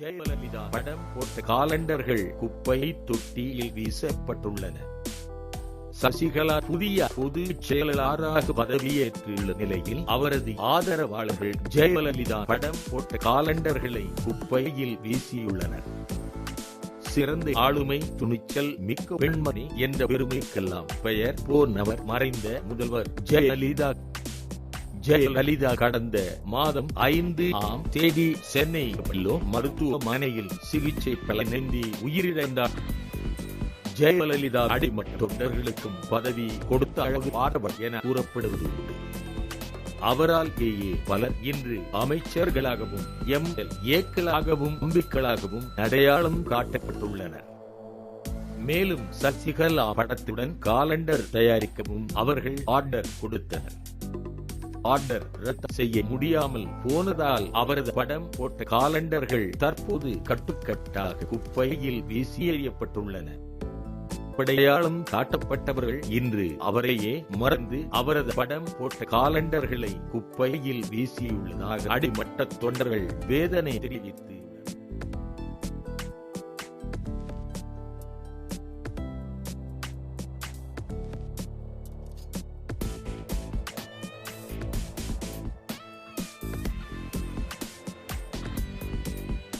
ஜெயலலிதா படம் போட்ட காலண்டர்கள் குப்பை தொட்டியில் வீசப்பட்டுள்ளன. சசிகலா புதிய பொது செயலாளராக பதவியேற்றுள்ள நிலையில் அவரது ஆதரவாளர்கள் ஜெயலலிதா படம் போட்ட காலண்டர்களை குப்பையில் வீசியுள்ளனர். சிறந்த ஆளுமை துணிச்சல் மிக்க பெண்மணி என்ற பெருமைக்கெல்லாம் பெயர் போனவர் மறைந்த முதல்வர் ஜெயலலிதா ஜெயலலிதா கடந்த மாதம் ஐந்து ஆம் தேதி சென்னை மருத்துவமனையில் சிகிச்சை பலனின்றி உயிரிழந்தார். ஜெயலலிதா அடிமட்ட தொண்டர்களுக்கும் பதவி கொடுத்த அளவு பாடவர் என கூறப்படுவது உண்டு அவரால் பலர் இன்று அமைச்சர்களாகவும் எம். எல். ஏக்களாகவும் அம்பிக்களாகவும் அடையாளம் காட்டப்பட்டுள்ளனர். மேலும் சசிகலா படத்துடன் காலண்டர் தயாரிக்கவும் அவர்கள் ஆர்டர் கொடுத்தனர். ஆர்டர் ரத்து செய்ய முடியாமல் போனதால் அவரது படம் போட்ட காலண்டர்கள் தற்போது கட்டுக்கட்டாக குப்பையில் வீசி எறியப்பட்டுள்ளன அடையாளம் காட்டப்பட்டவர்கள் இன்று அவரையே மறந்து அவரது படம் போட்ட காலண்டர்களை குப்பையில் வீசியுள்ளதாக அடிமட்ட தொண்டர்கள் வேதனை தெரிவித்து